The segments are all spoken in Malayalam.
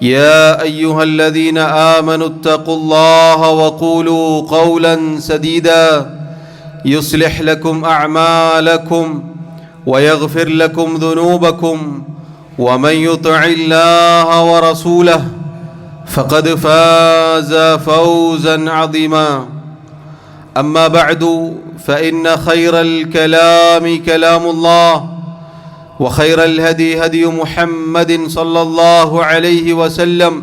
يا أيها الذين آمنوا اتقوا الله وقولوا قولا سديدا يصلح لكم أعمالكم ويغفر لكم ذنوبكم ومن يطع الله ورسوله فقد فاز فوزا عظيما. أما بعد فإن خير الكلام كلام الله. وخير الهدي هدي محمد صلى الله عليه وسلم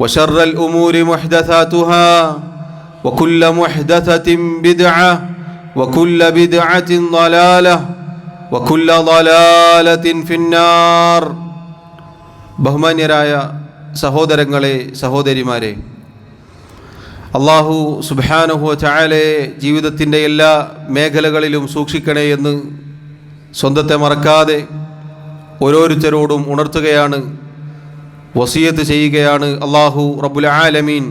وشر الامور محدثاتها وكل محدثه بدعه وكل بدعه ضلاله وكل ضلاله في النار ബഹുമാന്യരായ സഹോദരങ്ങളെ സഹോദരിമാരെ അള്ളാഹു സുബാനുഹു ചായാലെ ജീവിതത്തിൻ്റെ എല്ലാ മേഖലകളിലും സൂക്ഷിക്കണേ എന്ന് സ്വന്തത്തെ മറക്കാതെ ഓരോരുത്തരോടും ഉണർത്തുകയാണ് വസീയത്ത് ചെയ്യുകയാണ് അള്ളാഹു റബുൽ ആലമീൻ.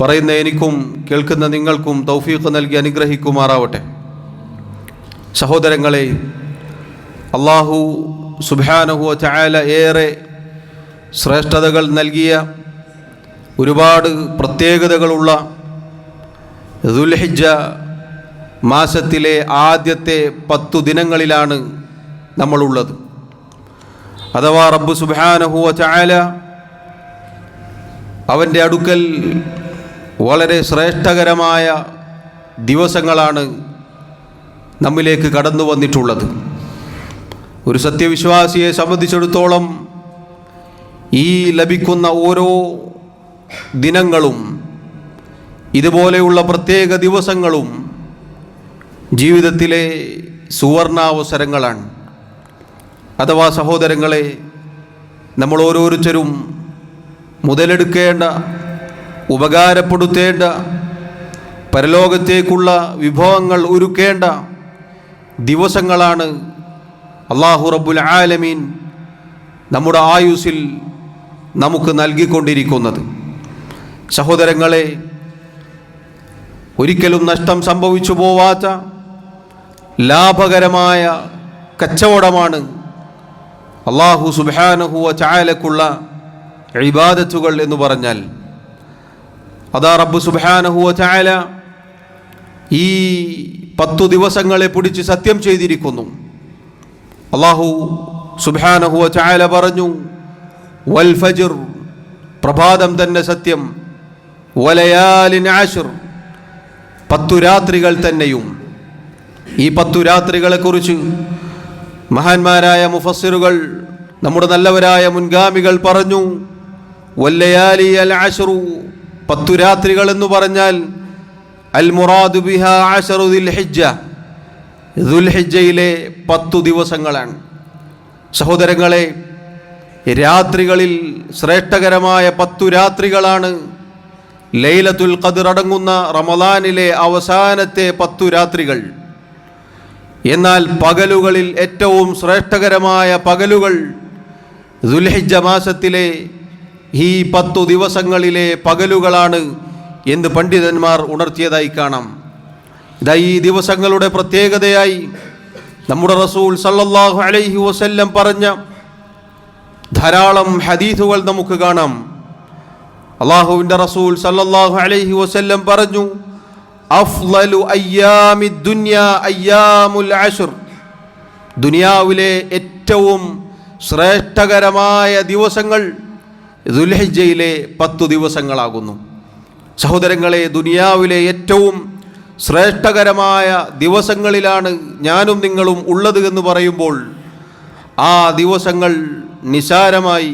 പറയുന്ന എനിക്കും കേൾക്കുന്ന നിങ്ങൾക്കും തൗഫീഖ് നൽകി അനുഗ്രഹിക്കുമാറാവട്ടെ. സഹോദരങ്ങളെ അള്ളാഹു സുഭാനഹു ചായാല ഏറെ ശ്രേഷ്ഠതകൾ നൽകിയ ഒരുപാട് പ്രത്യേകതകളുള്ള ദുൽഹിജ മാസത്തിലെ ആദ്യത്തെ പത്തു ദിനങ്ങളിലാണ് നമ്മളുള്ളത്. അഥവാ റബ്ബു സുബാനഹുവ ചായാല അവന്റെ അടുക്കൽ വളരെ ശ്രേഷ്ഠകരമായ ദിവസങ്ങളാണ് നമ്മിലേക്ക് കടന്നു വന്നിട്ടുള്ളത്. ഒരു സത്യവിശ്വാസിയെ സംബന്ധിച്ചിടത്തോളം ഈ ലഭിക്കുന്ന ഓരോ ദിനങ്ങളും ഇതുപോലെയുള്ള പ്രത്യേക ദിവസങ്ങളും ജീവിതത്തിലെ സുവർണാവസരങ്ങളാണ്. അഥവാ സഹോദരങ്ങളെ നമ്മൾ ഓരോരുത്തരും മുതലെടുക്കേണ്ട ഉപകാരപ്പെടുത്തേണ്ട പരലോകത്തേക്കുള്ള വിഭവങ്ങൾ ഒരുക്കേണ്ട ദിവസങ്ങളാണ് അള്ളാഹു റബ്ബുൽ ആലമീൻ നമ്മുടെ ആയുസിൽ നമുക്ക് നൽകിക്കൊണ്ടിരിക്കുന്നത്. സഹോദരങ്ങളെ ഒരിക്കലും നഷ്ടം സംഭവിച്ചു പോവാത്ത ലാഭകരമായ കച്ചവടമാണ് അള്ളാഹു സുബാനഹുവ ചായലക്കുള്ള ഇബാദത്തുകൾ എന്ന് പറഞ്ഞാൽ അതാ റബ്ബു സുബാനഹുവ ചായല ഈ പത്തു ദിവസങ്ങളെ പിടിച്ച് സത്യം ചെയ്തിരിക്കുന്നു. അള്ളാഹു സുബാനഹുവ ചായല പറഞ്ഞു വൽ ഫജിർ പ്രഭാതം തന്നെ സത്യം വലയാലിൻ ആഷിർ പത്തു രാത്രികൾ തന്നെയും ഈ പത്തു രാത്രികളെക്കുറിച്ച് മഹാന്മാരായ മുഫസ്സിറുകൾ നമ്മുടെ നല്ലവരായ മുൻഗാമികൾ പറഞ്ഞു വല്ലയാലി അൽ ആഷറു പത്തു രാത്രികൾ എന്ന് പറഞ്ഞാൽ അൽ മുറാദു ബിഹ ആഷറു ദുൽ ഹിജ്ജയിലെ പത്തു ദിവസങ്ങളാണ്. സഹോദരങ്ങളെ രാത്രികളിൽ ശ്രേഷ്ഠകരമായ പത്തു രാത്രികളാണ് ലൈലത്തുൽ ഖദർ അടങ്ങുന്ന റമദാനിലെ അവസാനത്തെ പത്തു രാത്രികൾ. എന്നാൽ പകലുകളിൽ ഏറ്റവും ശ്രേഷ്ഠകരമായ പകലുകൾ ദുൽഹിജ മാസത്തിലെ ഈ പത്തു ദിവസങ്ങളിലെ പകലുകളാണ് എന്ന് പണ്ഡിതന്മാർ ഉണർത്തിയതായി കാണാം. ഇതാ ഈ ദിവസങ്ങളുടെ പ്രത്യേകതയായി നമ്മുടെ റസൂൽ സല്ലല്ലാഹു അലൈഹി വസല്ലം പറഞ്ഞ ധാരാളം ഹദീസുകൾ നമുക്ക് കാണാം. അള്ളാഹുവിന്റെ റസൂൽ സല്ലല്ലാഹു അലൈഹി വസല്ലം പറഞ്ഞു അഫ്ലലു അയ്യാമി ദുനിയ അയ്യാമുൽ അഷുർ ദുനിയാവിലെ ഏറ്റവും ശ്രേഷ്ഠകരമായ ദിവസങ്ങൾ ദുൽഹിജയിലെ പത്തു ദിവസങ്ങളാകുന്നു. സഹോദരങ്ങളെ ദുനിയാവിലെ ഏറ്റവും ശ്രേഷ്ഠകരമായ ദിവസങ്ങളിലാണ് ഞാനും നിങ്ങളും ഉള്ളത് എന്ന് പറയുമ്പോൾ ആ ദിവസങ്ങൾ നിസാരമായി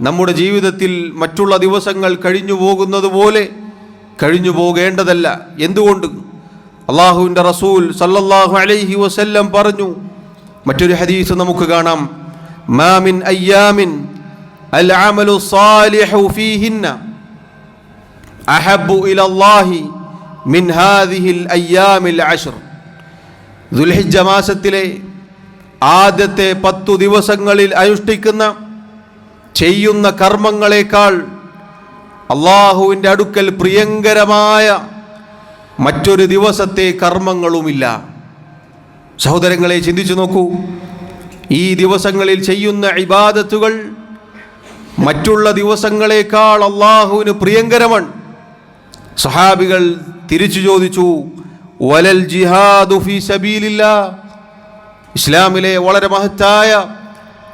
നമ്മുടെ ജീവിതത്തിൽ മറ്റുള്ള ദിവസങ്ങൾ കഴിഞ്ഞു പോകുന്നത് പോലെ കഴിഞ്ഞു പോകേണ്ടതല്ല. എന്തുകൊണ്ട്? അള്ളാഹുവിന്റെ റസൂൽ സല്ലല്ലാഹു അലൈഹി വസല്ലം പറഞ്ഞു. മറ്റൊരു ഹദീസ് നമുക്ക് കാണാം. മാമിൻ അയ്യാമിൻ അൽ അമലു സാലിഹു ഫീഹിന്ന അഹബ്ബു ഇലല്ലാഹി മിൻ ഹാദിഹിൽ അയ്യാമിൽ അഷർ ദുൽഹിജ്ജ മാസത്തിലെ ആദ്യത്തെ പത്തു ദിവസങ്ങളിൽ അനുഷ്ഠിക്കുന്ന ചെയ്യുന്ന കർമ്മങ്ങളെക്കാൾ അള്ളാഹുവിന്റെ അടുക്കൽ പ്രിയങ്കരമായ മറ്റൊരു ദിവസത്തെ കർമ്മങ്ങളുമില്ല. സഹോദരങ്ങളെ ചിന്തിച്ചു നോക്കൂ. ഈ ദിവസങ്ങളിൽ ചെയ്യുന്ന ഇബാദത്തുകൾ മറ്റുള്ള ദിവസങ്ങളേക്കാൾ അള്ളാഹുവിന് പ്രിയങ്കരമാണ്. സഹാബികൾ തിരിച്ചു ചോദിച്ചു വലൽ ജിഹാദു സബീലില്ലാ? ഇസ്ലാമിലെ വളരെ മഹത്തായ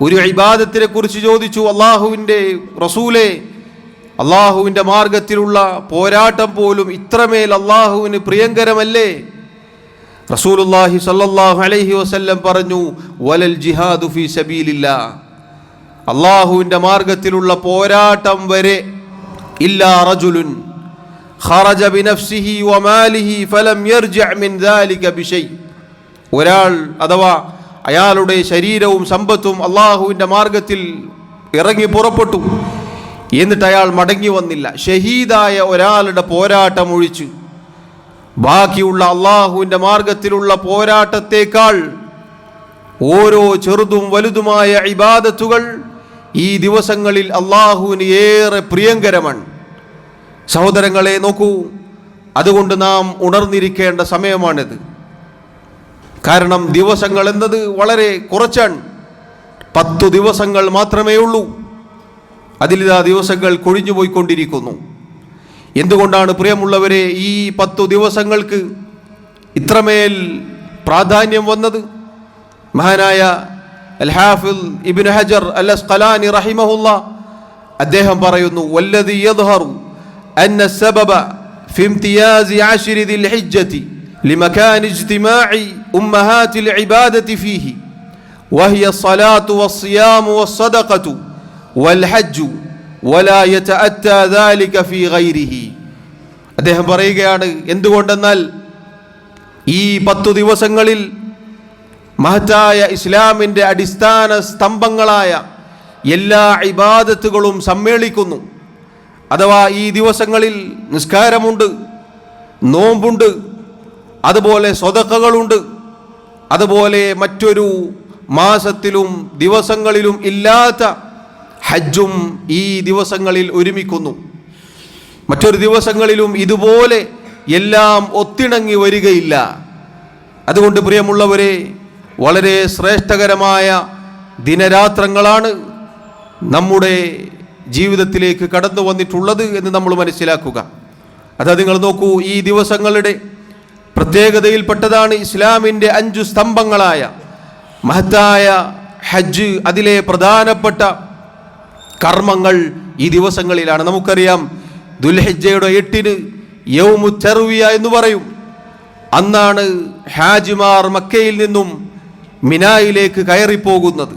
ഒരു ഇബാദത്തിനെ കുറിച്ച് ചോദിച്ചു അള്ളാഹുവിന്റെ റസൂലെ അള്ളാഹുവിന്റെ മാർഗത്തിലുള്ള പോരാട്ടം പോലും ഇത്രമേൽ അള്ളാഹുവിന് പ്രിയങ്കരമല്ലേ? റസൂലുല്ലാഹി സല്ലാഹു അലൈഹി വസല്ലം പറഞ്ഞു വലൽ ജിഹാദു ഫി സബീലില്ല. അള്ളാഹുവിന്റെ മാർഗത്തിലുള്ള പോരാട്ടം വരെ ഇല്ലാ റജുലുൻ ഖറജ ബിനഫ്സിഹി വമാലിഹി ഫലം യർജഅ മിൻ ദാലിക ബിശൈ ഒരാൾ അഥവാ അയാളുടെ ശരീരവും സമ്പത്തും അള്ളാഹുവിന്റെ മാർഗത്തിൽ ഇറങ്ങി പുറപ്പെട്ടു. എന്നിട്ട് അയാൾ മടങ്ങി വന്നില്ല. ഷഹീദായ ഒരാളുടെ പോരാട്ടം ഒഴിച്ചു. ബാക്കിയുള്ള അള്ളാഹുവിന്റെ മാർഗത്തിലുള്ള പോരാട്ടത്തേക്കാൾ ഓരോ ചെറുതും വലുതുമായ ഇബാദത്തുകൾ ഈ ദിവസങ്ങളിൽ അള്ളാഹുവിന് ഏറെ പ്രിയങ്കരമാണ്. സഹോദരങ്ങളെ നോക്കൂ അതുകൊണ്ട് നാം ഉണർന്നിരിക്കേണ്ട സമയമാണിത്. കാരണം ദിവസങ്ങൾ എന്നത് വളരെ കുറച്ചാണ്. പത്തു ദിവസങ്ങൾ മാത്രമേ ഉള്ളൂ. അതിലിതാ ദിവസങ്ങൾ കൊഴിഞ്ഞുപോയിക്കൊണ്ടിരിക്കുന്നു എന്തുകൊണ്ടാണ് പ്രിയമുള്ളവരെ ഈ പത്തു ദിവസങ്ങൾക്ക് ഇത്രമേൽ പ്രാധാന്യം വന്നത് മഹാനായ അൽ ഹാഫിൽ ഇബിൻ ഹജർ അൽ അസ്ഖലാനി റഹിമഹുല്ല അദ്ദേഹം പറയുന്നു വല്ലതി യദ്ഹറു അന്ന സബബ في امتياز عشر ذي الحجة لمكان اجتماع أمهات العبادة فيه وهي الصلاة والصيام والصدقة വൽഹജ്ജു വലായച്ച അറ്റാദാലിക ഫി ഗൈരിഹി അദ്ദേഹം പറയുകയാണ് എന്തുകൊണ്ടെന്നാൽ ഈ പത്തു ദിവസങ്ങളിൽ മഹത്തായ ഇസ്ലാമിന്റെ അടിസ്ഥാന സ്തംഭങ്ങളായ എല്ലാ ഇബാദത്തുകളും സമ്മേളിക്കുന്നു. അഥവാ ഈ ദിവസങ്ങളിൽ നിസ്കാരമുണ്ട് നോമ്പുണ്ട് അതുപോലെ സ്വതക്കകളുണ്ട് അതുപോലെ മറ്റൊരു മാസത്തിലും ദിവസങ്ങളിലും ഇല്ലാത്ത ഹജ്ജും ഈ ദിവസങ്ങളിൽ ഒരുമിക്കുന്നു. മറ്റൊരു ദിവസങ്ങളിലും ഇതുപോലെ എല്ലാം ഒത്തിണങ്ങി വരികയില്ല. അതുകൊണ്ട് പ്രിയമുള്ളവരെ വളരെ ശ്രേഷ്ഠകരമായ ദിനരാത്രങ്ങളാണ് നമ്മുടെ ജീവിതത്തിലേക്ക് കടന്നു വന്നിട്ടുള്ളത് എന്ന് നമ്മൾ മനസ്സിലാക്കുക. അതാ നിങ്ങൾ നോക്കൂ ഈ ദിവസങ്ങളുടെ പ്രത്യേകതയിൽപ്പെട്ടതാണ് ഇസ്ലാമിന്റെ അഞ്ചു സ്തംഭങ്ങളായ മഹത്തായ ഹജ്ജ് അതിലെ പ്രധാനപ്പെട്ട കർമ്മങ്ങൾ ഈ ദിവസങ്ങളിലാണ്. നമുക്കറിയാം ദുൽഹജ്ജയുടെ എട്ടിന് യൗമു ചെറുവിയ എന്ന് പറയും. അന്നാണ് ഹാജിമാർ മക്കയിൽ നിന്നും മിനായിലേക്ക് കയറിപ്പോകുന്നത്.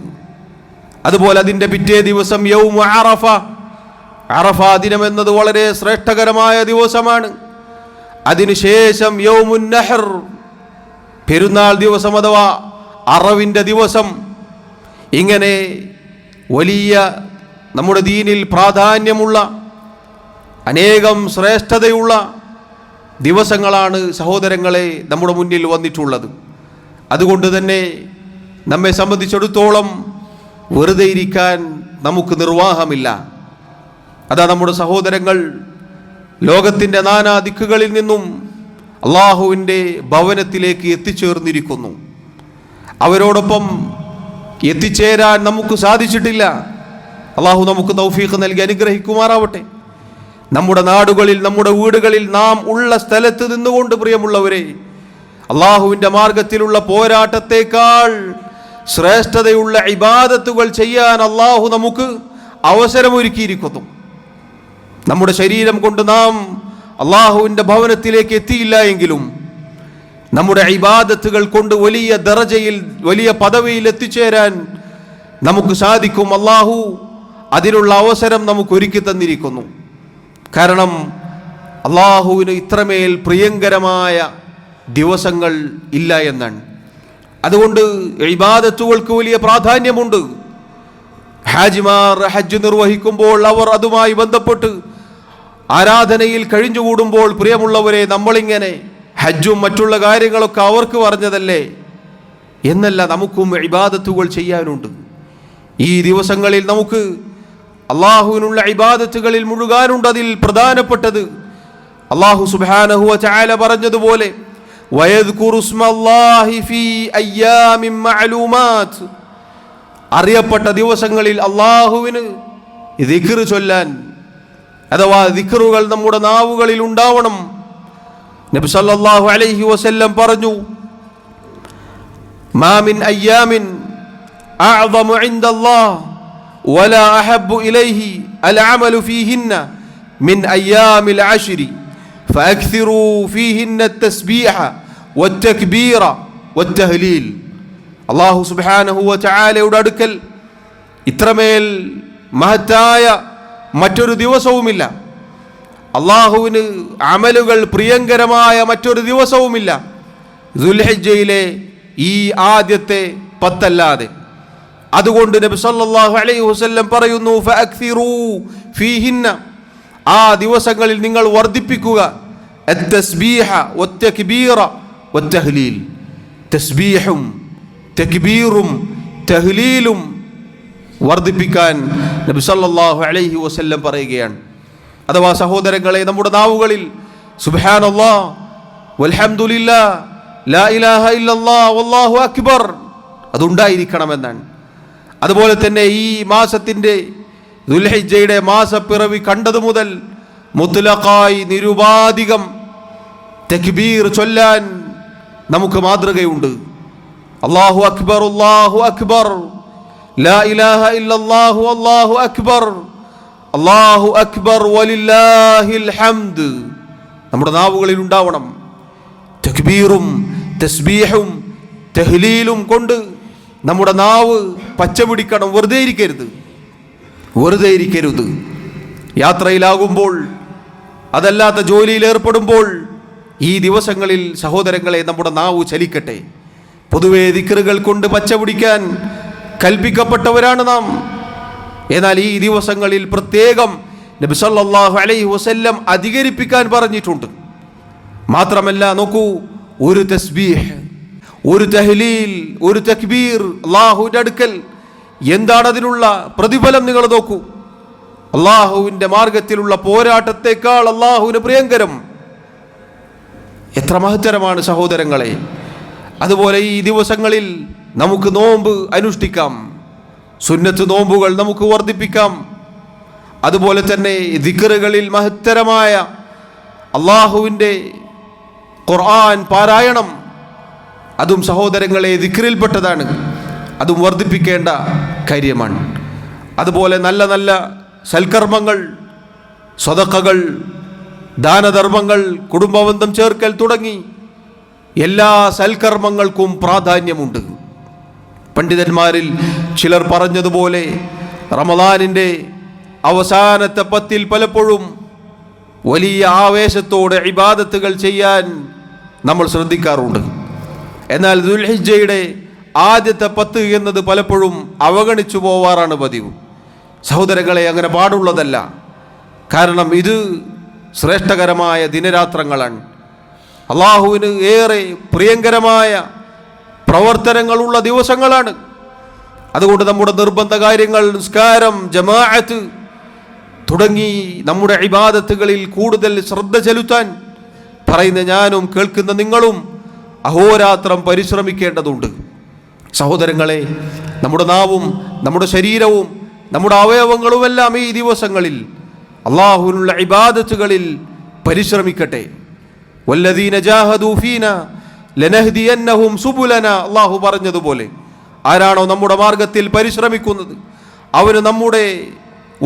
അതുപോലെ അതിന്റെ പിറ്റേ ദിവസം യൗമു അറഫ. അറഫ ദിനം എന്നത് വളരെ ശ്രേഷ്ഠകരമായ ദിവസമാണ്. അതിനുശേഷം യൗമു നഹർ പെരുന്നാൾ ദിവസം അഥവാ അറവിന്റെ ദിവസം. ഇങ്ങനെ വലിയ നമ്മുടെ ദീനിൽ പ്രാധാന്യമുള്ള അനേകം ശ്രേഷ്ഠതയുള്ള ദിവസങ്ങളാണ് സഹോദരങ്ങളെ നമ്മുടെ മുന്നിൽ വന്നിട്ടുള്ളത്. അതുകൊണ്ട് തന്നെ നമ്മെ സംബന്ധിച്ചിടത്തോളം വെറുതെ ഇരിക്കാൻ നമുക്ക് നിർവാഹമില്ല. അതാ നമ്മുടെ സഹോദരങ്ങൾ ലോകത്തിന്റെ നാനാ ദിക്കുകളിൽ നിന്നും അള്ളാഹുവിന്റെ ഭവനത്തിലേക്ക് എത്തിച്ചേർന്നിരിക്കുന്നു. അവരോടൊപ്പം എത്തിച്ചേരാൻ നമുക്ക് സാധിച്ചിട്ടില്ല. അള്ളാഹു നമുക്ക് തൗഫീഖ് നൽകി അനുഗ്രഹിക്കുമാറാവട്ടെ. നമ്മുടെ നാടുകളിൽ നമ്മുടെ വീടുകളിൽ നാം ഉള്ള സ്ഥലത്ത് നിന്നുകൊണ്ട് പ്രിയമുള്ളവരെ അള്ളാഹുവിന്റെ മാർഗത്തിലുള്ള പോരാട്ടത്തേക്കാൾ ശ്രേഷ്ഠതയുള്ള ഇബാദത്തുകൾ ചെയ്യാൻ അള്ളാഹു നമുക്ക് അവസരമൊരുക്കിയിരിക്കുന്നു. നമ്മുടെ ശരീരം കൊണ്ട് നാം അള്ളാഹുവിന്റെ ഭവനത്തിലേക്ക് എത്തിയില്ല എങ്കിലും നമ്മുടെ ഇബാദത്തുകൾ കൊണ്ട് വലിയ ദറജയിൽ വലിയ പദവിയിൽ എത്തിച്ചേരാൻ നമുക്ക് സാധിക്കും. അള്ളാഹു അതിനുള്ള അവസരം നമുക്ക് ഒരുക്കി തന്നിരിക്കുന്നു. കാരണം അള്ളാഹുവിന് ഇത്രമേൽ പ്രിയങ്കരമായ ദിവസങ്ങൾ ഇല്ല എന്നാണ്. അതുകൊണ്ട് ഇബാദത്തുകൾക്ക് വലിയ പ്രാധാന്യമുണ്ട്. ഹാജിമാർ ഹജ്ജ് നിർവഹിക്കുമ്പോൾ അവർ അതുമായി ബന്ധപ്പെട്ട് ആരാധനയിൽ കഴിഞ്ഞുകൂടുമ്പോൾ പ്രിയമുള്ളവരെ നമ്മളിങ്ങനെ ഹജ്ജും മറ്റുള്ള കാര്യങ്ങളൊക്കെ അവർക്ക് പറഞ്ഞതല്ലേ? എന്നല്ല നമുക്കും ഇബാദത്തുകൾ ചെയ്യാനുണ്ട്. ഈ ദിവസങ്ങളിൽ നമുക്ക് അള്ളാഹുവിനുള്ള ഇബാദത്തുകളിൽ മുഴുകാനുണ്ട് അതിൽ പ്രധാനപ്പെട്ടത്. അള്ളാഹു സുബാനഹുവ ചായ പറഞ്ഞതുപോലെ അറിയപ്പെട്ട ദിവസങ്ങളിൽ അള്ളാഹുവിന് ദിക്ർ ചൊല്ലാൻ അഥവാ ദിക്റുകൾ നമ്മുടെ നാവുകളിൽ ഉണ്ടാവണം. നബി സല്ലല്ലാഹു അലൈഹി വസല്ലം പറഞ്ഞു മാമിൻ അയ്യാമിൻ അഅ്ദമു ഇൻദല്ലാഹ്. ولا أحب إليه العمل فيهن من أيام العشر فأكثروا فيهن التسبيح والتكبير والتهليل അള്ളാഹു സുബാനഹു ചായാലയുടെ അടുക്കൽ ഇത്രമേൽ മഹത്തായ മറ്റൊരു ദിവസവുമില്ല അള്ളാഹുവിന് അമലുകൾ പ്രിയങ്കരമായ മറ്റൊരു ദിവസവുമില്ല ദുൽഹജ്ജയിലെ ഈ ആദ്യത്തെ പത്തല്ലാതെ അതുകൊണ്ട് നബി സല്ലല്ലാഹു അലൈഹി വസല്ലം പറയുന്നു ഫഅക്സിറൂ ഫീഹിന്ന. ആ ദിവസങ്ങളിൽ നിങ്ങൾ വർദ്ധിപ്പിക്കുക. അത്തസ്ബീഹ വത്തക്ബീറ വത്തഹ്ലീൽ. തസ്ബീഹും തക്ബീറും തഹ്ലീലും വർദ്ധിപ്പിക്കാൻ നബി സല്ലല്ലാഹു അലൈഹി വസല്ലം പറയുകയാണ്. അഥവാ സഹോദരങ്ങളെ നമ്മുടെ നാവുകളിൽ സുബ്ഹാനല്ലാഹ് വൽഹംദുലില്ലാ ലാ ഇലാഹ ഇല്ലല്ലാഹ് വല്ലാഹു അക്ബർ. അതുണ്ടായിരിക്കണമെന്നാണ്. അതുപോലെ തന്നെ ഈ മാസത്തിന്റെ ദുൽഹിജയുടെ മാസപ്പിറവി കണ്ടതു മുതൽ മുത്തലഖായി നിരുപാധികം തെക്ബീർ ചൊല്ലാൻ നമുക്ക് മാതൃകയുണ്ട്. അള്ളാഹു അക്ബർ അള്ളാഹു അക്ബർ. ലാ ഇലാഹ ഇല്ലല്ലാഹു അല്ലാഹു അക്ബർ. അള്ളാഹു അക്ബർ വലില്ലാഹിൽ ഹംദ്. നമ്മുടെ നാവുകളിൽ ഉണ്ടാവണം. തക്ബീറും തസ്ബീഹും തഹ്ലീലും കൊണ്ട് നമ്മുടെ നാവ് പച്ചപിടിക്കണം വെറുതെ ഇരിക്കരുത്. വെറുതെ ഇരിക്കരുത്. യാത്രയിലാകുമ്പോൾ അതല്ലാത്ത ജോലിയിൽ ഏർപ്പെടുമ്പോൾ ഈ ദിവസങ്ങളിൽ സഹോദരങ്ങളെ നമ്മുടെ നാവ് ചലിക്കട്ടെ. പൊതുവെ ദിക്കറുകൾ കൊണ്ട് പച്ചപിടിക്കാൻ കൽപ്പിക്കപ്പെട്ടവരാണ് നാം. എന്നാൽ ഈ ദിവസങ്ങളിൽ പ്രത്യേകം നബിസല്ലാഹു അലൈഹി വസല്ലം അധികരിപ്പിക്കാൻ പറഞ്ഞിട്ടുണ്ട്. മാത്രമല്ല നോക്കൂ ഒരു തസ്ബീഹ്. ഒരു തഹ്ലീൽ ഒരു തക്ബീർ അള്ളാഹുവിന്റെ അടുക്കൽ എന്താണ് അതിനുള്ള പ്രതിഫലം നിങ്ങൾ നോക്കൂ. അള്ളാഹുവിന്റെ മാർഗത്തിലുള്ള പോരാട്ടത്തെക്കാൾ അള്ളാഹുവിന് പ്രിയങ്കരം. എത്ര മഹത്തരമാണ് സഹോദരങ്ങളെ. അതുപോലെ ഈ ദിവസങ്ങളിൽ നമുക്ക് നോമ്പ് അനുഷ്ഠിക്കാം. സുന്നത്ത് നോമ്പുകൾ നമുക്ക് വർദ്ധിപ്പിക്കാം. അതുപോലെ തന്നെ ദിക്കറുകളിൽ മഹത്തരമായ അള്ളാഹുവിന്റെ ഖുർആൻ പാരായണം അതും സഹോദരങ്ങളെ ദിക്റിൽപ്പെട്ടതാണ്. അതും വർദ്ധിപ്പിക്കേണ്ട കാര്യമാണ്. അതുപോലെ നല്ല നല്ല സൽക്കർമ്മങ്ങൾ സ്വതക്കകൾ ദാനധർമ്മങ്ങൾ കുടുംബബന്ധം ചേർക്കൽ തുടങ്ങി എല്ലാ സൽക്കർമ്മങ്ങൾക്കും പ്രാധാന്യമുണ്ട്. പണ്ഡിതന്മാരിൽ ചിലർ പറഞ്ഞതുപോലെ റമദാനിന്റെ അവസാനത്തെ പത്തിൽ പലപ്പോഴും വലിയ ആവേശത്തോടെ ഇബാദത്തുകൾ ചെയ്യാൻ നമ്മൾ ശ്രദ്ധിക്കാറുണ്ട്. എന്നാൽ ദുൽഹിജയുടെ ആദ്യത്തെ പത്ത് എന്നത് പലപ്പോഴും അവഗണിച്ചു പോവാറാണ് പതിവ്. സഹോദരങ്ങളെ അങ്ങനെ പാടുള്ളതല്ല. കാരണം ഇത് ശ്രേഷ്ഠകരമായ ദിനരാത്രങ്ങളാണ്. അള്ളാഹുവിന് ഏറെ പ്രിയങ്കരമായ പ്രവർത്തനങ്ങളുള്ള ദിവസങ്ങളാണ്. അതുകൊണ്ട് നമ്മുടെ നിർബന്ധ കാര്യങ്ങൾ നിസ്കാരം ജമാഅത്ത് തുടങ്ങി നമ്മുടെ ഇബാദത്തുകളിൽ കൂടുതൽ ശ്രദ്ധ ചെലുത്താൻ പറയുന്ന ഞാനും കേൾക്കുന്ന നിങ്ങളും അഹോരാത്രം പരിശ്രമിക്കേണ്ടതുണ്ട്. സഹോദരങ്ങളെ നമ്മുടെ നാവും നമ്മുടെ ശരീരവും നമ്മുടെ അവയവങ്ങളുമെല്ലാം ഈ ദിവസങ്ങളിൽ അള്ളാഹുവിനുള്ള ഇബാദത്തുകളിൽ പരിശ്രമിക്കട്ടെ. വല്ലദീന ജാഹദൂഫീന ലനഹ്ദിയന്നഹും സുബുലന അള്ളാഹു പറഞ്ഞതുപോലെ ആരാണോ നമ്മുടെ മാർഗത്തിൽ പരിശ്രമിക്കുന്നത് അവന് നമ്മുടെ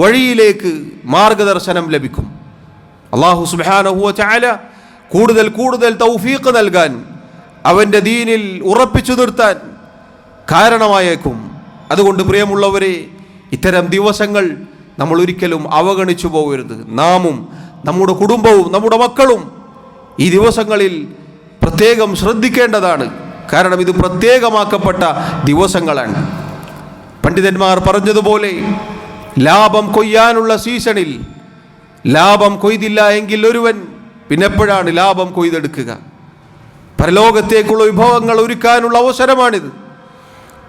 വഴിയിലേക്ക് മാർഗദർശനം ലഭിക്കും. അള്ളാഹു സുബാനഹുവ ചായ കൂടുതൽ കൂടുതൽ തൗഫീഖ് നൽകാൻ അവന്റെ ദീനിൽ ഉറപ്പിച്ചു നിർത്താൻ കാരണമായേക്കും. അതുകൊണ്ട് പ്രിയമുള്ളവരെ ഇത്തരം ദിവസങ്ങൾ നമ്മൾ ഒരിക്കലും അവഗണിച്ചു പോകരുത്. നാമും നമ്മുടെ കുടുംബവും നമ്മുടെ മക്കളും ഈ ദിവസങ്ങളിൽ പ്രത്യേകം ശ്രദ്ധിക്കേണ്ടതാണ്. കാരണം ഇത് പ്രത്യേകമാക്കപ്പെട്ട ദിവസങ്ങളാണ്. പണ്ഡിതന്മാർ പറഞ്ഞതുപോലെ ലാഭം കൊയ്യാനുള്ള സീസണിൽ ലാഭം കൊയ്തില്ല എങ്കിൽ ഒരുവൻ പിന്നെപ്പോഴാണ് ലാഭം കൊയ്തെടുക്കുക. പരലോകത്തേക്കുള്ള വിഭവങ്ങൾ ഒരുക്കാനുള്ള അവസരമാണിത്.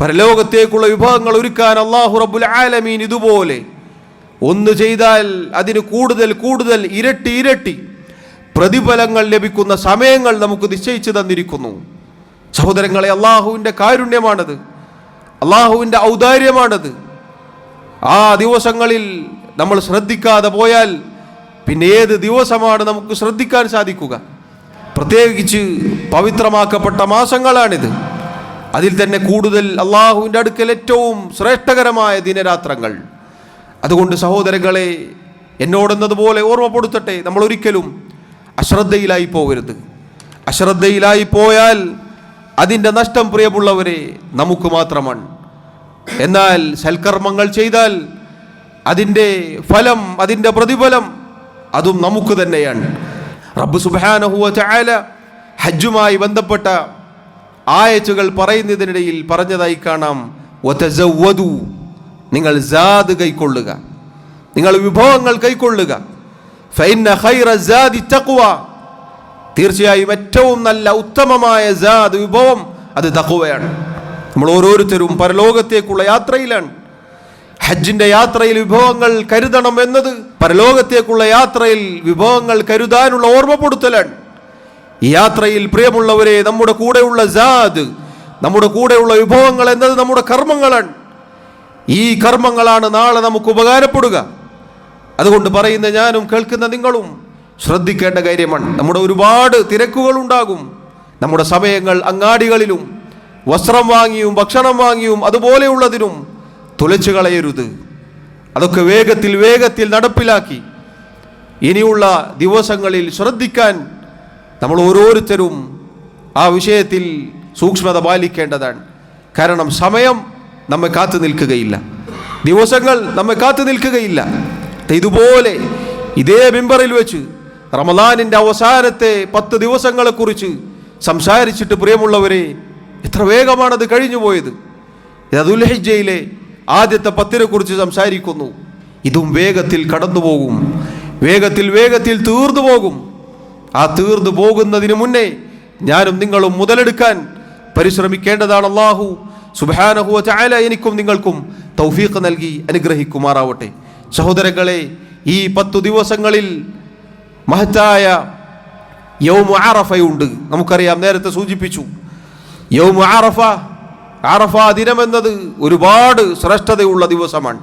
പരലോകത്തേക്കുള്ള വിഭവങ്ങൾ ഒരുക്കാൻ അള്ളാഹു റബുൽ ആലമീൻ ഇതുപോലെ ഒന്ന് ചെയ്താൽ അതിന് കൂടുതൽ കൂടുതൽ ഇരട്ടി ഇരട്ടി പ്രതിഫലങ്ങൾ ലഭിക്കുന്ന സമയങ്ങൾ നമുക്ക് നിശ്ചയിച്ചു തന്നിരിക്കുന്നു. സഹോദരങ്ങളെ അള്ളാഹുവിന്റെ കാരുണ്യമാണത്. അള്ളാഹുവിന്റെ ഔദാര്യമാണത്. ആ ദിവസങ്ങളിൽ നമ്മൾ ശ്രദ്ധിക്കാതെ പോയാൽ പിന്നെ ഏത് ദിവസമാണ് നമുക്ക് ശ്രദ്ധിക്കാൻ സാധിക്കുക? പ്രത്യേകിച്ച് പവിത്രമാക്കപ്പെട്ട മാസങ്ങളാണിത്. അതിൽ തന്നെ കൂടുതൽ അള്ളാഹുവിന്റെ അടുക്കൽ ഏറ്റവും ശ്രേഷ്ഠകരമായ ദിനരാത്രങ്ങൾ. അതുകൊണ്ട് സഹോദരങ്ങളെ എന്നോടെന്നതുപോലെ ഓർമ്മപ്പെടുത്തട്ടെ നമ്മൾ ഒരിക്കലും അശ്രദ്ധയിലായി പോകരുത്. അശ്രദ്ധയിലായി പോയാൽ അതിന്റെ നഷ്ടം പ്രിയമുള്ളവരെ നമുക്ക് മാത്രമാണ്. എന്നാൽ സൽക്കർമ്മങ്ങൾ ചെയ്താൽ അതിന്റെ ഫലം അതിന്റെ പ്രതിഫലം അതും നമുക്ക് തന്നെയാണ്. റബ്ബ് സുബാനഹുവ ചായാല ഹജ്ജുമായി ബന്ധപ്പെട്ട ആയച്ചുകൾ പറയുന്നതിനിടയിൽ പറഞ്ഞതായി കാണാം. "വതസവ്വദു", നിങ്ങൾ ജാദ് കൈക്കൊള്ളുക. നിങ്ങൾ വിഭവങ്ങൾ കൈക്കൊള്ളുക. തീർച്ചയായും ഏറ്റവും നല്ല ഉത്തമമായ ജാദ് വിഭവം അത് തക്കുവയാണ് നമ്മൾ ഓരോരുത്തരും പരലോകത്തേക്കുള്ള യാത്രയിലാണ്. ഹജ്ജിന്റെ യാത്രയിൽ വിഭവങ്ങൾ കരുതണം എന്നത് പരലോകത്തേക്കുള്ള യാത്രയിൽ വിഭവങ്ങൾ കരുതാനുള്ള ഓർമ്മപ്പെടുത്തലാണ്. ഈ യാത്രയിൽ പ്രിയമുള്ളവരെ നമ്മുടെ കൂടെയുള്ള ജാദ് നമ്മുടെ കൂടെയുള്ള വിഭവങ്ങൾ എന്നത് നമ്മുടെ കർമ്മങ്ങളാണ്. ഈ കർമ്മങ്ങളാണ് നാളെ നമുക്ക് ഉപകാരപ്പെടുക. അതുകൊണ്ട് പറയുന്ന ഞാനും കേൾക്കുന്ന നിങ്ങളും ശ്രദ്ധിക്കേണ്ട കാര്യമാണ്. നമ്മുടെ ഒരുപാട് തിരക്കുകൾ ഉണ്ടാകും. നമ്മുടെ സമയങ്ങൾ അങ്ങാടികളിലും വസ്ത്രം വാങ്ങിയും ഭക്ഷണം വാങ്ങിയും അതുപോലെയുള്ളതിനും തുലച്ചു കളയരുത്. അതൊക്കെ വേഗത്തിൽ വേഗത്തിൽ നടപ്പിലാക്കി. ഇനിയുള്ള ദിവസങ്ങളിൽ ശ്രദ്ധിക്കാൻ നമ്മൾ ഓരോരുത്തരും ആ വിഷയത്തിൽ സൂക്ഷ്മത പാലിക്കേണ്ടതാണ്. കാരണം സമയം നമ്മെ കാത്തു നിൽക്കുകയില്ല. ദിവസങ്ങൾ നമ്മെ കാത്തു നിൽക്കുകയില്ല. ഇതുപോലെ ഇതേ മെമ്പറിൽ വെച്ച് റമദാനിന്റെ അവസാനത്തെ പത്ത് ദിവസങ്ങളെക്കുറിച്ച് സംസാരിച്ചിട്ട് പ്രിയമുള്ളവരെ എത്ര വേഗമാണത് കഴിഞ്ഞു പോയത് ഇത് ആദ്യത്തെ പത്തിനെ കുറിച്ച് സംസാരിക്കുന്നു. ഇതും വേഗത്തിൽ കടന്നുപോകും. വേഗത്തിൽ വേഗത്തിൽ തീർന്നു പോകും. ആ തീർന്നു പോകുന്നതിന് മുന്നേ ഞാനും നിങ്ങളും മുതലെടുക്കാൻ പരിശ്രമിക്കേണ്ടതാണ് അള്ളാഹു സുബാനഹുവ ചായാല എനിക്കും നിങ്ങൾക്കും തൗഫീഖ് നൽകി അനുഗ്രഹിക്കുമാറാവട്ടെ. സഹോദരങ്ങളെ ഈ പത്തു ദിവസങ്ങളിൽ മഹത്തായ യൗമു ആറഫയുണ്ട് നമുക്കറിയാം നേരത്തെ സൂചിപ്പിച്ചു. യൗമു ആറഫ ആറഫ ദിനമെന്നത് ഒരുപാട് ശ്രേഷ്ഠതയുള്ള ദിവസമാണ്.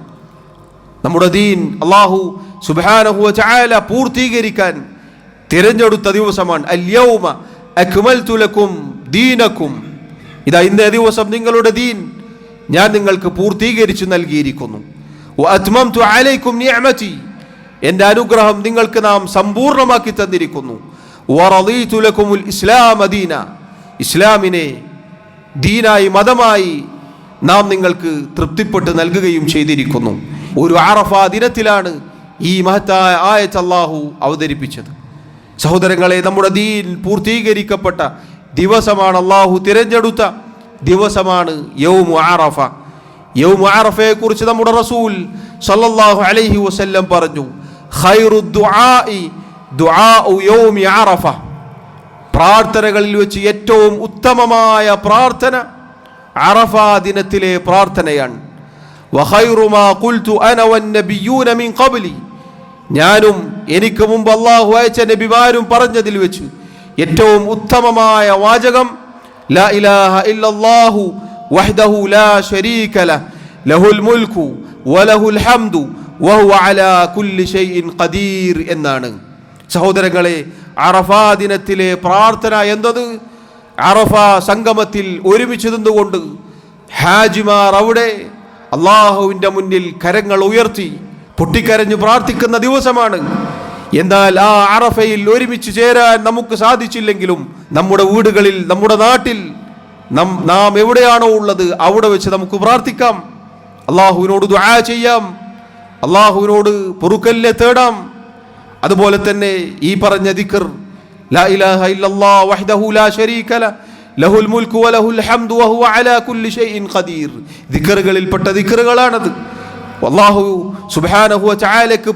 നമ്മുടെ ദീൻ അള്ളാഹു സുബാനഹു ചായാല പൂർത്തീകരിക്കാൻ തിരഞ്ഞെടുത്ത ദിവസമാണ്. അല്യൗമ അക്മൽതു തുലക്കും ദീനക്കും. ഇതാ ഇന്നേ ദിവസം നിങ്ങളുടെ ദീൻ ഞാൻ നിങ്ങൾക്ക് പൂർത്തീകരിച്ചു നൽകിയിരിക്കുന്നു. അലൈക്കും എന്റെ അനുഗ്രഹം നിങ്ങൾക്ക് നാം സമ്പൂർണമാക്കി തന്നിരിക്കുന്നു. ഇസ്ലാം അദീന ഇസ്ലാമ ദീന. ഇസ്ലാമിനെ ദീനായി മതമായി നാം നിങ്ങൾക്ക് തൃപ്തിപ്പെട്ട് നൽകുകയും ചെയ്തിരിക്കുന്നു. ഒരു ആറഫ ദിനത്തിലാണ് ഈ മഹത്തായ ആയത്ത് അള്ളാഹു അവതരിപ്പിച്ചത്. സഹോദരങ്ങളെ നമ്മുടെ ദീൻ പൂർത്തീകരിക്കപ്പെട്ട ദിവസമാണ് അള്ളാഹു തിരഞ്ഞെടുത്ത ദിവസമാണ് യൗമു ആറഫ യൗമു ആറഫയെ കുറിച്ച് നമ്മുടെ റസൂൽ സല്ലല്ലാഹു അലൈഹി വസല്ലം പറഞ്ഞു ഖൈറു ദുആഇ ദുആഉ യൗമി ആറഫ പ്രാർത്ഥനകളിൽ വെച്ച് ഏറ്റവും ഉത്തമമായ പ്രാർത്ഥന അറഫ ദിനത്തിലെ പ്രാർത്ഥനയാണ്. ഞാനും എനിക്ക് മുമ്പ് അള്ളാഹു അയച്ച നബിമാരും പറഞ്ഞതിൽ വെച്ച് ഏറ്റവും ഉത്തമമായ വാചകം ലാ ഇലാഹ ഇല്ലല്ലാഹു വഹ്ദഹു ലാ ശരീക ലഹ് ലഹുൽ മുൽക്കു വലഹുൽ ഹംദു വഹുവ അലാ കുല്ലി ഷൈഇൻ ഖദീർ എന്നാണ്. സഹോദരങ്ങളെ അറഫാ ദിനത്തിലെ പ്രാർത്ഥന എന്നത് അറഫ സംഗമത്തിൽ ഒരുമിച്ച് നിന്നുകൊണ്ട് ഹാജിമാർ അവിടെ അള്ളാഹുവിന്റെ മുന്നിൽ കരങ്ങൾ ഉയർത്തി പൊട്ടിക്കരഞ്ഞു പ്രാർത്ഥിക്കുന്ന ദിവസമാണ്. എന്നാൽ ആ അറഫയിൽ ഒരുമിച്ച് ചേരാൻ നമുക്ക് സാധിച്ചില്ലെങ്കിലും നമ്മുടെ വീടുകളിൽ നമ്മുടെ നാട്ടിൽ നം നാം എവിടെയാണോ ഉള്ളത് അവിടെ വെച്ച് നമുക്ക് പ്രാർത്ഥിക്കാം. അള്ളാഹുവിനോട് ദുആ ചെയ്യാം. അള്ളാഹുവിനോട് പൊറുക്കല്ലെ തേടാം. അതുപോലെ തന്നെ ഈ പറഞ്ഞ ദിക്കർ ലാ ഇലാഹ ഇല്ലല്ലാഹ് ലാ ശരീക ഹംദു അലാ കുല്ലി ഷൈഇൻ ഖദീർ. സുബ്ഹാനഹു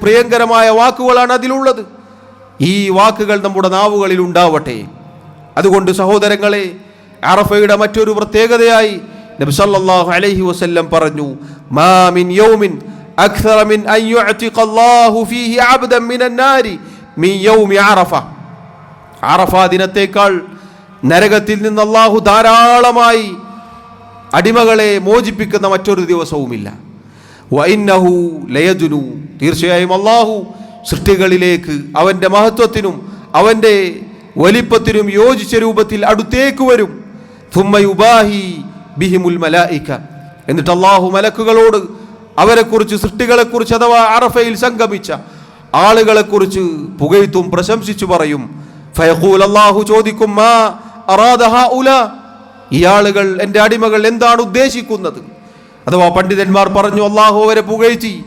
പ്രിയങ്കരമായ വാക്കുകളാണ് അതിലുള്ളത്. ഈ വാക്കുകൾ നമ്മുടെ നാവുകളിൽ ഉണ്ടാവട്ടെ. അതുകൊണ്ട് സഹോദരങ്ങളെ അറഫയുടെ മറ്റൊരു പ്രത്യേകതയായി നബി സല്ലല്ലാഹു അലൈഹി വസല്ലം പറഞ്ഞു മാമിൻ യൗമിൻ അക്സറ മിൻ അൻ യുഅതിഖ അല്ലാഹു ഫീഹി അബ്ദൻ മിനൻ നാരി മിൻ യൗമി അറഫ അറഫ ദിനത്തേക്കാൾ നരകത്തിൽ നിന്ന് അള്ളാഹു ധാരാളമായി അടിമകളെ മോചിപ്പിക്കുന്ന മറ്റൊരു ദിവസവുമില്ല. വൈന്നഹു ലയജുനു. തീർച്ചയായും അള്ളാഹു സൃഷ്ടികളിലേക്ക് അവന്റെ മഹത്വത്തിനും അവന്റെ വലിപ്പത്തിനും യോജിച്ച രൂപത്തിൽ അടുത്തേക്ക് വരും. തുമ്മയുബാഹി ബിഹിമുൽ മലായിക്ക എന്നിട്ട് അള്ളാഹു മലക്കുകളോട് അവരെക്കുറിച്ച് സൃഷ്ടികളെക്കുറിച്ച് അഥവാ അറഫയിൽ സംഗമിച്ച ആളുകളെക്കുറിച്ച് പുകഴ്ത്തും പ്രശംസിച്ചു പറയും. ഫയഖൂൽ അള്ളാഹു ചോദിക്കും മാ ഈ ആളുകൾ എന്റെ അടിമകൾ എന്താണ് ഉദ്ദേശിക്കുന്നത്? അഥവാ പണ്ഡിതന്മാർ പറഞ്ഞു അള്ളാഹു അവരെ പുകഴ്ത്തി.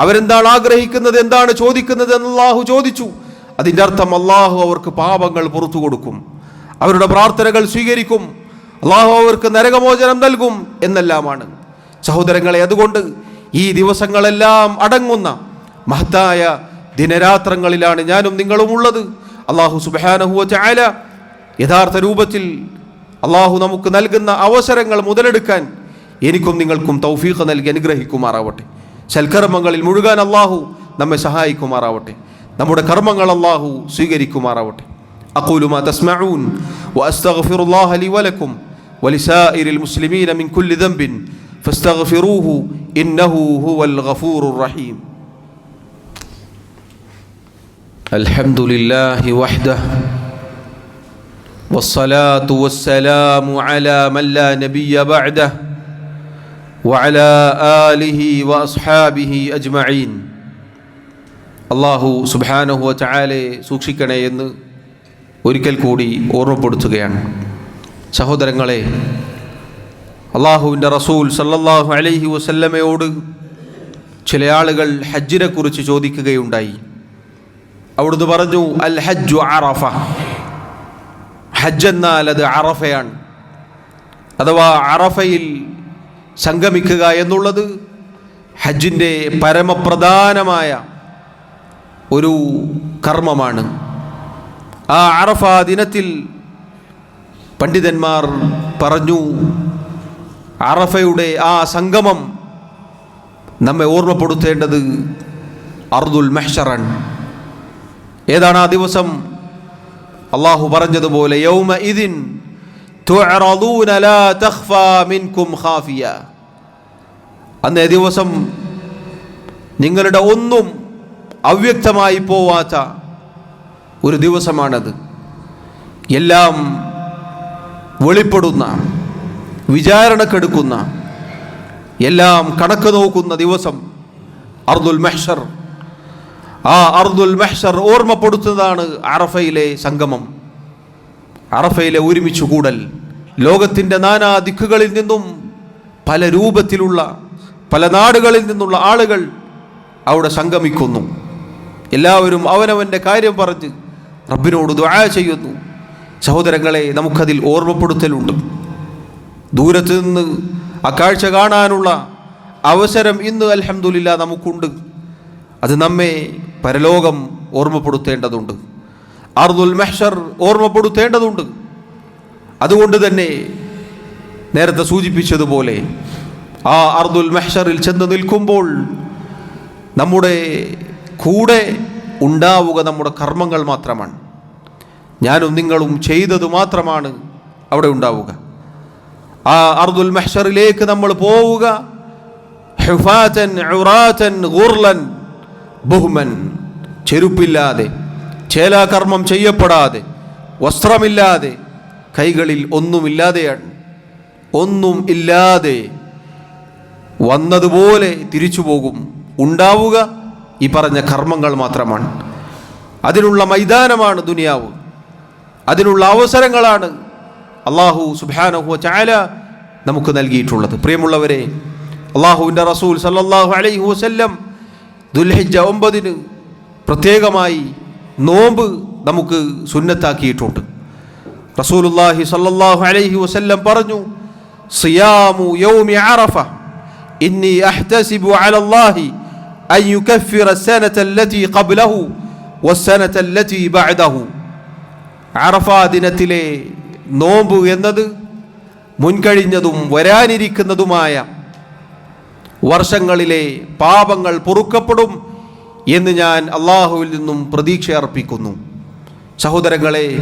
അവരെന്താണ് ആഗ്രഹിക്കുന്നത് എന്താണ് ചോദിക്കുന്നത് എന്ന് അള്ളാഹു ചോദിച്ചു. അതിന്റെ അർത്ഥം അള്ളാഹു അവർക്ക് പാപങ്ങൾ പുറത്തു കൊടുക്കും. അവരുടെ പ്രാർത്ഥനകൾ സ്വീകരിക്കും. അള്ളാഹു അവർക്ക് നരകമോചനം നൽകും എന്നെല്ലാമാണ്. സഹോദരങ്ങളെ അതുകൊണ്ട് ഈ ദിവസങ്ങളെല്ലാം അടങ്ങുന്ന മഹത്തായ ദിനരാത്രങ്ങളിലാണ് ഞാനും നിങ്ങളും ഉള്ളത് അള്ളാഹു സുബാനഹുവ ചായ യഥാർത്ഥ രൂപത്തിൽ അള്ളാഹു നമുക്ക് നൽകുന്ന അവസരങ്ങൾ മുതലെടുക്കാൻ എനിക്കും നിങ്ങൾക്കും തൗഫീഖ് നൽകി അനുഗ്രഹിക്കുമാറാവട്ടെ സൽക്കർമ്മങ്ങളിൽ മുഴുകാൻ അള്ളാഹു നമ്മെ സഹായിക്കുമാറാവട്ടെ നമ്മുടെ കർമ്മങ്ങൾ അള്ളാഹു സ്വീകരിക്കുമാറാവട്ടെ أقول ما تسمعون وأستغفر الله لي ولكم ولسائر المسلمين من كل ذنب فاستغفروه إنه هو الغفور الرحيم الحمد لله وحده والصلاة والسلام على من لا نبي بعده وعلى آله وأصحابه أجمعين അള്ളാഹു സുബാനഹു ചായാലെ സൂക്ഷിക്കണേ എന്ന് ഒരിക്കൽ കൂടി ഓർമ്മപ്പെടുത്തുകയാണ് സഹോദരങ്ങളെ അള്ളാഹുവിന്റെ റസൂൽ സല്ലല്ലാഹു അലൈഹി വസല്ലമയോട് ചില ആളുകൾ ഹജ്ജിനെ കുറിച്ച് ചോദിക്കുകയുണ്ടായി. അവിടുന്ന് പറഞ്ഞു അൽ ഹജ്ജു അറഫ. ഹജ്ജ് എന്നാൽ അത് അറഫയാണ്. അഥവാ അറഫയിൽ സംഗമിക്കുക എന്നുള്ളത് ഹജ്ജിന്റെ പരമപ്രധാനമായ ഒരു കർമ്മമാണ്. ആ അറഫ ദിനത്തിൽ പണ്ഡിതന്മാർ പറഞ്ഞു അറഫയുടെ ആ സംഗമം നമ്മെ ഓർമ്മപ്പെടുത്തേണ്ടത് അർദുൽ മെഹ്ഷറൻ. ഏതാണ് ആ ദിവസം? അള്ളാഹു പറഞ്ഞതുപോലെ യൗമ ഇതിൻ അന്നേ ദിവസം നിങ്ങളുടെ ഒന്നും അവ്യക്തമായി പോവാത്ത ഒരു ദിവസമാണത്. എല്ലാം വെളിപ്പെടുന്ന വിചാരണക്കെടുക്കുന്ന എല്ലാം കണക്ക് നോക്കുന്ന ദിവസം അർദുൽ മെഹ്ഷർ. ആ അർദുൽ മെഹ്ഷർ ഓർമ്മപ്പെടുത്തുന്നതാണ് അറഫയിലെ സംഗമം. അറഫയിലെ ഒരുമിച്ച് കൂടൽ. ലോകത്തിന്റെ നാനാ ദിക്കുകളിൽ നിന്നും പല രൂപത്തിലുള്ള പല നാടുകളിൽ നിന്നുള്ള ആളുകൾ അവിടെ സംഗമിക്കുന്നു. എല്ലാവരും അവനവന്റെ കാര്യം പറഞ്ഞ് റബ്ബിനോട് ദുആ ചെയ്യുന്നു. സഹോദരങ്ങളെ നമുക്കതിൽ ഓർമ്മപ്പെടുത്തലുണ്ട്. ദൂരത്ത് നിന്ന് ആ കാഴ്ച കാണാനുള്ള അവസരം ഇന്ന് അൽഹംദുലില്ല നമുക്കുണ്ട്. അത് നമ്മെ പരലോകം ഓർമ്മപ്പെടുത്തേണ്ടതുണ്ട്. അർദുൽ മെഹ്ഷർ ഓർമ്മപ്പെടുത്തേണ്ടതുണ്ട്. അതുകൊണ്ട് തന്നെ നേരത്തെ സൂചിപ്പിച്ചതുപോലെ ആ അർദുൽ മെഹ്ഷറിൽ ചെന്ന് നിൽക്കുമ്പോൾ നമ്മുടെ കൂടെ ഉണ്ടാവുക നമ്മുടെ കർമ്മങ്ങൾ മാത്രമാണ്. ഞാനും നിങ്ങളും ചെയ്തത് മാത്രമാണ് അവിടെ ഉണ്ടാവുക. ആ അർദുൽ മെഹ്ഷറിലേക്ക് നമ്മൾ പോവുക. ഹുഫാറ്റൻ ഉറാറ്റൻ ഗുർലൻ ബഹുമൻ ചെരുപ്പില്ലാതെ ചേലാകർമ്മം ചെയ്യപ്പെടാതെ വസ്ത്രമില്ലാതെ കൈകളിൽ ഒന്നുമില്ലാതെയാണ്. ഒന്നും ഇല്ലാതെ വന്നതുപോലെ തിരിച്ചു പോകും ഉണ്ടാവുക ഈ പറഞ്ഞ കർമ്മങ്ങൾ മാത്രമാണ്. അതിനുള്ള മൈതാനമാണ് ദുനിയാവ്. അതിനുള്ള അവസരങ്ങളാണ് അള്ളാഹു സുബാനഹുവ ചായാല നമുക്ക് നൽകിയിട്ടുള്ളത്. പ്രിയമുള്ളവരെ അള്ളാഹുവിന്റെ റസൂൽ സല്ലാഹു അലൈഹി വസ്ല്ലം ദുൽഹിജ ഒമ്പതിന് പ്രത്യേകമായി നോമ്പ് നമുക്ക് സുന്നത്താക്കിയിട്ടുണ്ട്. റസൂലുല്ലാഹി സല്ലാഹു അലൈഹി വസ്ല്ലം പറഞ്ഞു സിയാമു യൗമി അറഫ ഇന്നി അഹ്തസിബു അലല്ലാഹി അൻ യുകഫിറ സനത അല്ലതി ഖബ്ലഹു വസ്സനത അല്ലതി ബഅദഹു. അറഫ ദിനത്തിലെ നോമ്പ് എന്നത് മുൻകഴിഞ്ഞതും വരാനിരിക്കുന്നതുമായ വർഷങ്ങളിലെ പാപങ്ങൾ പൊറുക്കപ്പെടും എന്ന് ഞാൻ അള്ളാഹുവിൽ നിന്നും പ്രതീക്ഷ അർപ്പിക്കുന്നു. സഹോദരങ്ങളെ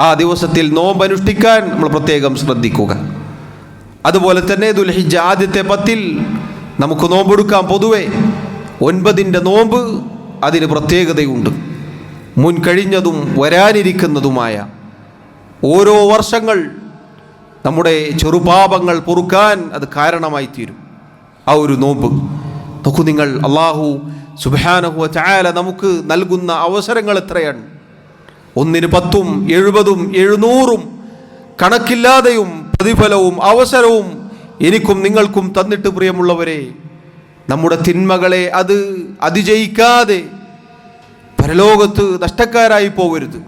ആ ദിവസത്തിൽ നോമ്പ് അനുഷ്ഠിക്കാൻ നമ്മൾ പ്രത്യേകം ശ്രദ്ധിക്കുക. അതുപോലെ തന്നെ ദുൽഹിജ ആദ്യത്തെ പത്തിൽ നമുക്ക് നോമ്പെടുക്കാം പൊതുവെ. ഒൻപതിന്റെ നോമ്പ് അതിന് പ്രത്യേകതയുണ്ട്. മുൻകഴിഞ്ഞതും വരാനിരിക്കുന്നതുമായ ഓരോ വർഷങ്ങൾ നമ്മുടെ ചെറുപാപങ്ങൾ പൊറുക്കാൻ അത് കാരണമായി തീരും ആ ഒരു നോമ്പ്. നോക്കൂ നിങ്ങൾ അള്ളാഹു സുബാനഹു ചായാല നമുക്ക് നൽകുന്ന അവസരങ്ങൾ എത്രയാണ്? ഒന്നിന് പത്തും എഴുപതും എഴുന്നൂറും കണക്കില്ലാതെയും പ്രതിഫലവും അവസരവും എനിക്കും നിങ്ങൾക്കും തന്നിട്ട് പ്രിയമുള്ളവരെ നമ്മുടെ തിന്മകളെ അത് അതിജയിക്കാതെ പരലോകത്ത് നഷ്ടക്കാരായി പോകരുത്.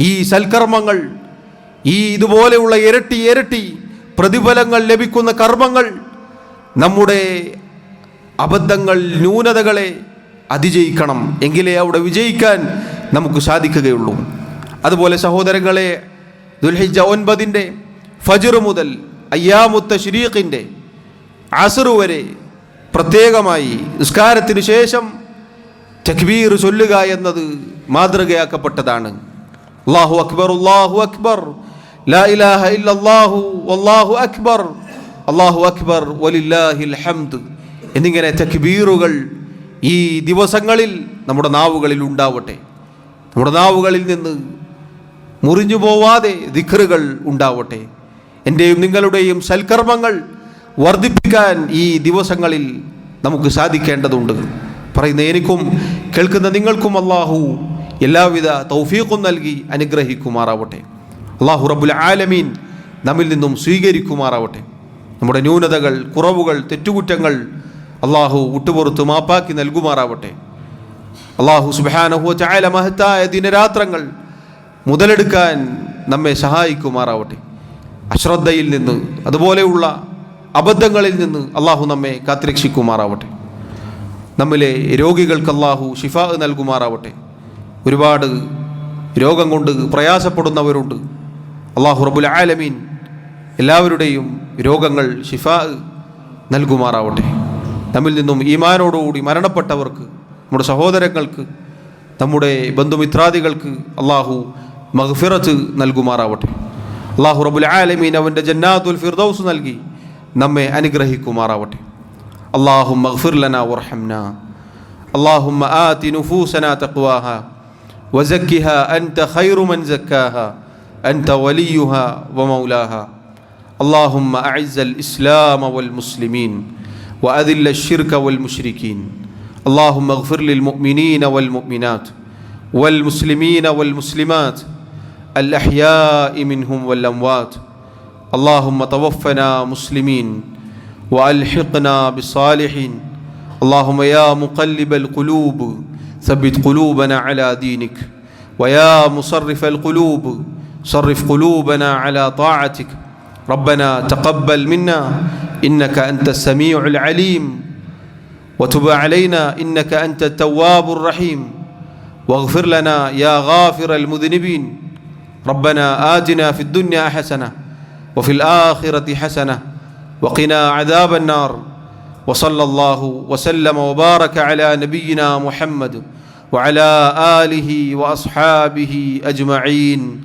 ഈ സൽക്കർമ്മങ്ങൾ ഈ ഇതുപോലെയുള്ള ഇരട്ടി ഇരട്ടി പ്രതിഫലങ്ങൾ ലഭിക്കുന്ന കർമ്മങ്ങൾ നമ്മുടെ അബദ്ധങ്ങൾ ന്യൂനതകളെ അതിജയിക്കണം. എങ്കിലേ അവിടെ വിജയിക്കാൻ നമുക്ക് സാധിക്കുകയുള്ളൂ. അതുപോലെ സഹോദരങ്ങളെ ദുൽഹിജ ഒൻപതിന്റെ ഫജർ മുതൽ അയ്യാമുത്ത ഷിരീഖിന്റെ അസറു വരെ പ്രത്യേകമായി നിസ്കാരത്തിന് ശേഷം തക്ബീർ ചൊല്ലുക എന്നത് മാതൃകയാക്കപ്പെട്ടതാണ്. അള്ളാഹു അക്ബർ അള്ളാഹു അക്ബർ. ലാ ഇലാഹ ഇല്ലല്ലാഹു വല്ലാഹു അക്ബർ. അള്ളാഹു അക്ബർ വലില്ലാഹിൽ ഹംദ്. എന്നിങ്ങനെ തക്ബീറുകൾ ഈ ദിവസങ്ങളിൽ നമ്മുടെ നാവുകളിൽ ഉണ്ടാവട്ടെ. നമ്മുടെ നാവുകളിൽ നിന്ന് മുറിഞ്ഞു പോവാതെ ദിഖറുകൾ ഉണ്ടാവട്ടെ. എന്റെയും നിങ്ങളുടെയും സൽക്കർമ്മങ്ങൾ വർദ്ധിപ്പിക്കാൻ ഈ ദിവസങ്ങളിൽ നമുക്ക് സാധിക്കേണ്ടതുണ്ട്. പറയുന്ന എനിക്കും കേൾക്കുന്ന നിങ്ങൾക്കും അള്ളാഹു എല്ലാവിധ തൗഫീഖും നൽകി അനുഗ്രഹിക്കുമാറാവട്ടെ. അള്ളാഹു റബുൽ ആലമീൻ നമ്മിൽ നിന്നും സ്വീകരിക്കുമാറാവട്ടെ. നമ്മുടെ ന്യൂനതകൾ കുറവുകൾ തെറ്റുകുറ്റങ്ങൾ അള്ളാഹു വിട്ടുപുറത്ത് മാപ്പാക്കി നൽകുമാറാവട്ടെ. അള്ളാഹു സുബാനഹു ചായ മഹത്തായ ദിനരാത്രങ്ങൾ മുതലെടുക്കാൻ നമ്മെ സഹായിക്കുമാറാവട്ടെ. അശ്രദ്ധയിൽ നിന്ന് അതുപോലെയുള്ള അബദ്ധങ്ങളിൽ നിന്ന് അള്ളാഹു നമ്മെ കാത്തിരക്ഷിക്കുമാറാവട്ടെ. നമ്മിലെ രോഗികൾക്ക് അള്ളാഹു ഷിഫാ നൽകുമാറാവട്ടെ. ഒരുപാട് രോഗം കൊണ്ട് പ്രയാസപ്പെടുന്നവരുണ്ട്. അള്ളാഹു റബുൽ ആലമീൻ എല്ലാവരുടെയും രോഗങ്ങൾ ഷിഫ നൽകുമാറാവട്ടെ നമ്മിൽ നിന്നും ഈമാനോടുകൂടി മരണപ്പെട്ടവർക്ക് നമ്മുടെ സഹോദരങ്ങൾക്ക് നമ്മുടെ ബന്ധുമിത്രാദികൾക്ക് അള്ളാഹു മഹ്ഫിറത്ത് നൽകുമാറാവട്ടെ അള്ളാഹു റബുൽ ആലമീൻ അവൻ്റെ ജന്നാത്തുൽ ഫിർദൌസ് നൽകി നമ്മെ അനുഗ്രഹിക്കുമാറാവട്ടെ അള്ളാഹു മഗ്ഫിർ ലന വർഹംന اللهم آت نفوسنا تقواها وزكها أنت خير من زكاها أنت وليها ومولاها. اللهم أعز الإسلام والمسلمين وأذل الشرك والمشركين. اللهم اغفر للمؤمنين والمؤمنات والمسلمين والمسلمات الأحياء منهم والأموات. اللهم توفنا مسلمين وألحقنا بالصالحين اللهم يا مقلب القلوب ثبت قلوبنا على دينك ويا مصرف القلوب صرف قلوبنا على طاعتك. ربنا تقبل منا. إنك أنت السميع العليم. وتب علينا. إنك أنت التواب الرحيم. واغفر لنا يا غافر المذنبين. ربنا آتنا في الدنيا حسنة وفي الآخرة حسنة وقنا عذاب النار. وصلى الله وسلم وبارك على نبينا محمد وعلى آله وأصحابه أجمعين.